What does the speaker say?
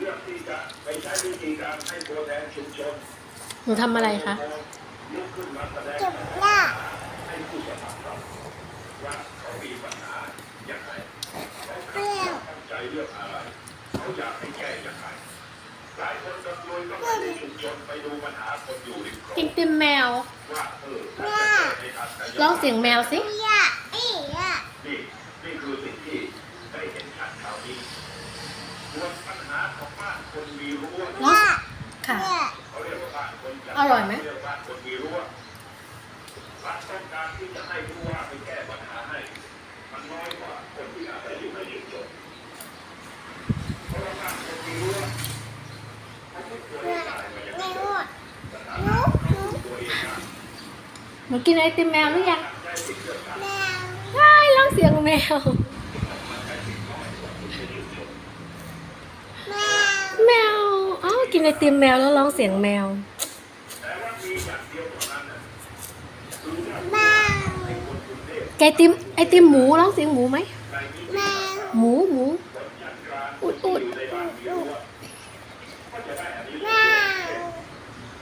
เลือกที่จะไปใช้วิธีการให้ตัวแทนชุมชนหนูทำอะไรคะลุกขึ้นมาแสดงเก็บหน้าให้ผู้สมัครเราว่าเขามีปัญหาอย่างไรเขาเปรี้ยวตั้งใจเรื่องอะไรเขาอยากให้แก้อย่างไรหลายคนก็ลุยก็ไปในชุมชนไปดูปัญหาคนอยู่ริมคลอกิงนติมแมวว่าเออถ้าจะแก้ในทางกายภาพร้องเสียงแมวสิ เปียเอีย นี่นี่คือสิ่งที่ได้เห็นชัดคราวนี้ ส่วนปัญหาของบ้านคนมีรั้วเปียค่ะเปียเขาเรียกว่าบ้านคนจัดอร่อยไหมเรียกว่าบ้านคนมีรั้วรัฐต้องการที่จะให้ผู้ว่าไปแก้ปัญหาให้มันน้อยกว่าคนที่อาศัยอยู่ในชุมชนเพราะว่าบ้านคนมีรั้วเขาไม่ควรเปียจ่ายมาอย่างไม่นี้หมดสถาหนูนะหนูตัวเองนะหนูกินไอติมแมวหรือยังได้สิทธิ์เลือกตั้งแมวใช่ร้องเสียงแมว แมว แมวอ้าว กินไอติมแมวแล้วร้องเสียงแมวแต่ว่ามีอย่างเดียวเท่านั้นน่ะคือถ้าแมวให้คนกรุงเทพไอติมไอติมหมูร้องเสียงหมูไหมในนี้แมวหมูหมูคนชั้นกลางอุดอุดอยู่ใน